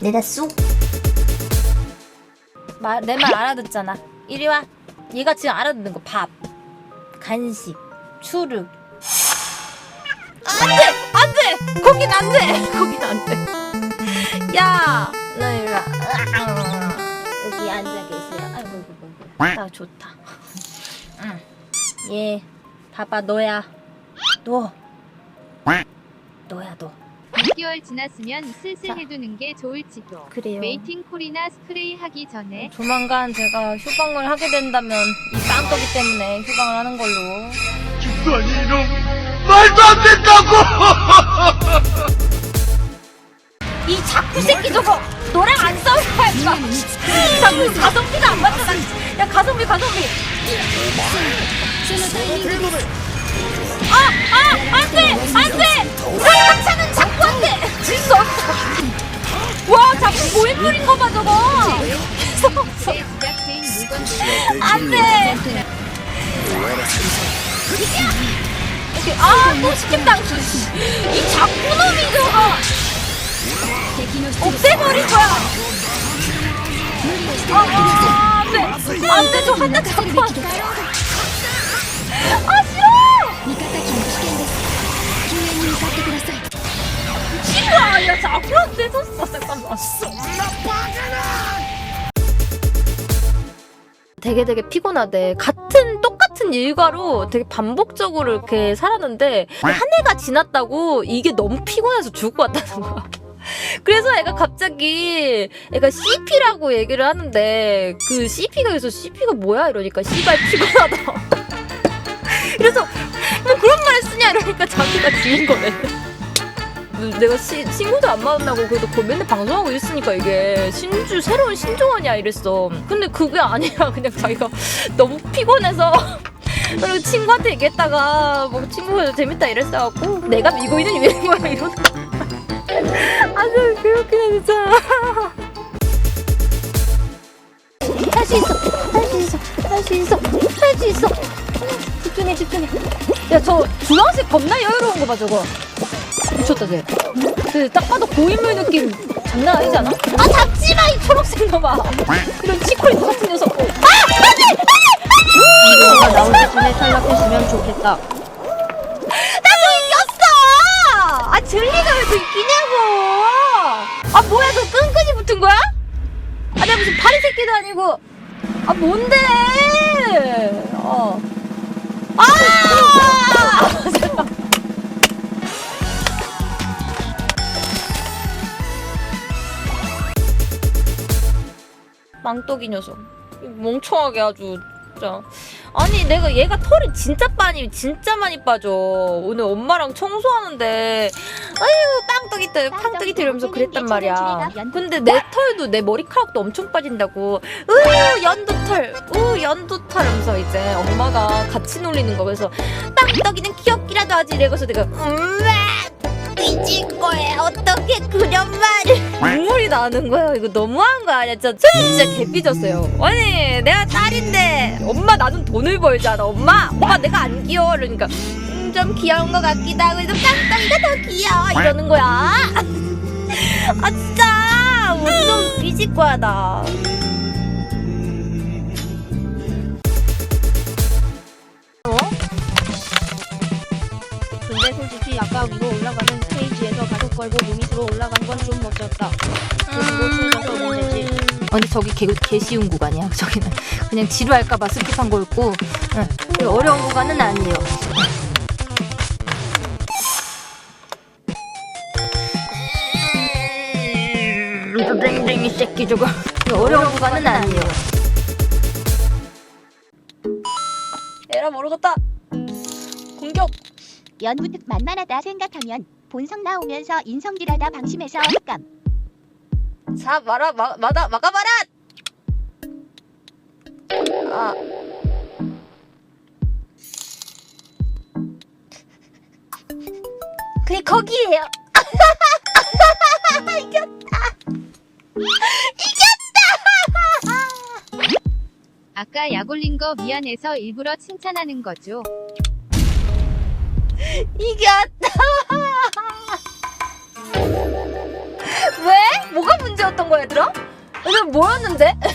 내다 쑥. 내 말 알아듣잖아. 이리 와. 얘가 지금 알아듣는 거 밥, 간식, 추르. 안돼, 안돼. 거긴 안돼. 거긴 안돼. 야, 너 이리 와. 여기 앉아 계세요. 아이고, 아이고, 아이고. 딱 좋다. 응. 얘, 봐봐, 너야. 너. 너야, 너. 6개월 지났으면 슬슬 자. 해두는 게 좋을지도. 그래요. 메이팅 콜이나 스프레이 하기 전에 조만간 제가 휴방을 하게 된다면 이 빵떡이 때문에 휴방을 하는 걸로 김관이 이놈 말도 안 된다고! 이 자꾸 새끼 저거 너랑 안 싸울 거야 이거 자꾸 가성비도 안 맞잖아 야 가성비 가성비 아 아 안 돼. 안 돼 상차는 자꾸 안돼. 질수 없어 와 자꾸 고인물인 거 봐 저거 제 제작체인 물건들 안돼 아 또 시킨다 이 자꾸 놈이 저거 없애버릴 거야 아 안 돼. 안 돼 저 한대 잡고 안 돼 되게 되게 피곤하대. 같은 똑같은 일과로 되게 반복적으로 이렇게 살았는데 한 해가 지났다고 이게 너무 피곤해서 죽고 왔다는 거야. 그래서 애가 갑자기 애가 CP라고 얘기를 하는데 그 CP가 그래서 CP가 뭐야 이러니까 씨발 피곤하다. 그래서 왜 그런 말을 쓰냐 이러니까 자기가 지는 거네. 내가 시, 친구도 안 만나고 그래도 거 맨날 방송하고 있으니까 이게 신주 새로운 신조어냐 이랬어. 근데 그게 아니라 그냥 자기가 너무 피곤해서 그리고 친구한테 얘기했다가 뭐 친구가 재밌다 이랬어갖고 내가 미고 있는 유행인 거야 이러는. 아주 그렇게 진짜. 할 수 있어, 할 수 있어, 할 수 있어, 할 수 있어. 집중해, 집중해. 야, 저 주황색 겁나 여유로운 거 봐, 저거. 미쳤다 쟤. 그딱 봐도 고인물 느낌 장난 아니지 않아? 아 잡지 마이 초록색 놈아. 이런 치코리 같은 녀석. 아 안돼 안돼 이거가 나오기 전에 탈락했으면 좋겠다. 나도 이겼어. 아 진리가 왜 또 이기냐고. 아 뭐야 저 끈끈이 붙은 거야? 아 내가 무슨 파리 새끼도 아니고. 아 뭔데? 망떡이 녀석. 멍청하게 아주 진짜. 아니 내가 얘가 털이 진짜 많이 진짜 많이 빠져. 오늘 엄마랑 청소하는데 아유 빵떡이 털 빵떡이 털 이러면서 그랬단 말이야. 근데 내 털도 내 머리카락도 엄청 빠진다고. 으 연두 털, 으 연두 털 하면서 이제 엄마가 같이 놀리는 거 그래서 빵떡이는 귀엽기라도 하지 이래서 내가 엄마 삐질 거야 어떻게 그런 말을 나는 거야? 이거 너무한 거 아니야 진짜 진짜 개삐졌어요. 아니 내가 딸인데 엄마 나는 돈을 벌잖아 엄마. 엄마 내가 안 귀여워. 그러니까 음, 좀 귀여운 거 같기도 하고 그래서 깡깡이가 더 귀여워. 이러는 거야. 아 진짜. 완전 삐질 거야 나 근데 솔직히 아까 위로 올라가는 스테이지에서 가속 걸고 유닛으로 올라간 건 좀 멋졌다. 그리고 충전도 문제지. 어, 근데 저기 개, 개 쉬운 구간이야. 저기는 그냥 지루할까봐 스킵한 거였고 응. 어려운 구간은 아니에요. 음, 땡땡이 새끼 저거 어려운 구간은 아니에요. 에라 모르겠다. 공격. 연우특 만만하다 생각하면 본성 나오면서 인성질하다 방심해서 감. 자 말아 마, 마다 막아봐라. 아. 그래 거기에요. 아까 약 올린 거 미안해서 일부러 칭찬하는 거죠. 이겼다. 왜? 뭐가 문제였던 거야, 얘들아? 이거 뭐였는데?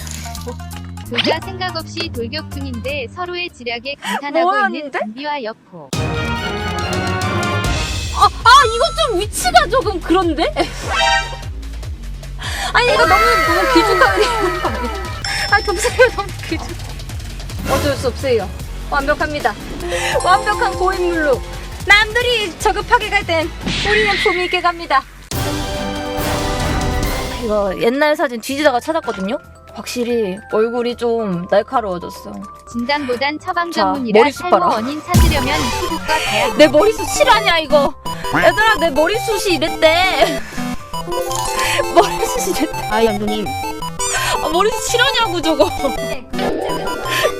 둘다 생각 없이 돌격 중인데 서로의 지략에 감탄하고 있는 뭐였는데? 담비와 여포. 아, 아 이거 좀 위치가 조금 그런데? 아니 이거 너무 너무 기죽하게 아 겹치가 너무 기죽 어쩔 수 없어요 완벽합니다 완벽한 고인물로 남들이 저급하게 갈 땐 우리는 품위 있게 갑니다. 이거 옛날 사진 뒤지다가 찾았거든요? 확실히 얼굴이 좀 날카로워졌어. 진단보단 처방 자, 전문이라 머리숱 탈모 봐라. 원인 찾으려면 피부과 가야 내 머리숱 실화냐 이거. 얘들아 내 머리숱이 이랬대. 머리숱이 이랬대. 아 양두님. 아, 머리숱 실화냐고 저거.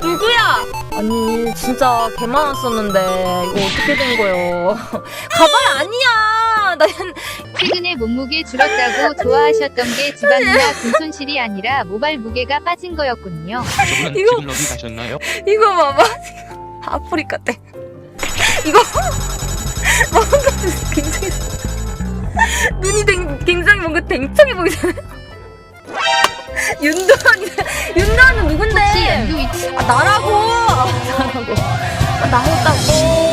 누구야 아니 진짜 개 많았었는데 이거 어떻게 된 거예요? 가발 아니야! 나 최근에 몸무게 줄었다고 좋아하셨던 게 집안이나 근손실이 아니라 모발 무게가 빠진 거였군요. 저분은 이거- 지금 어디 가셨나요? 이거 봐봐. 아프리카 때. 이거 뭔가 굉장히 눈이 댕, 굉장히 뭔가 댕청해 보이잖아요 윤도현이 윤도현은 누군데? 혹시 연두 위치 아 나라고. 나라고. 아, 나였다고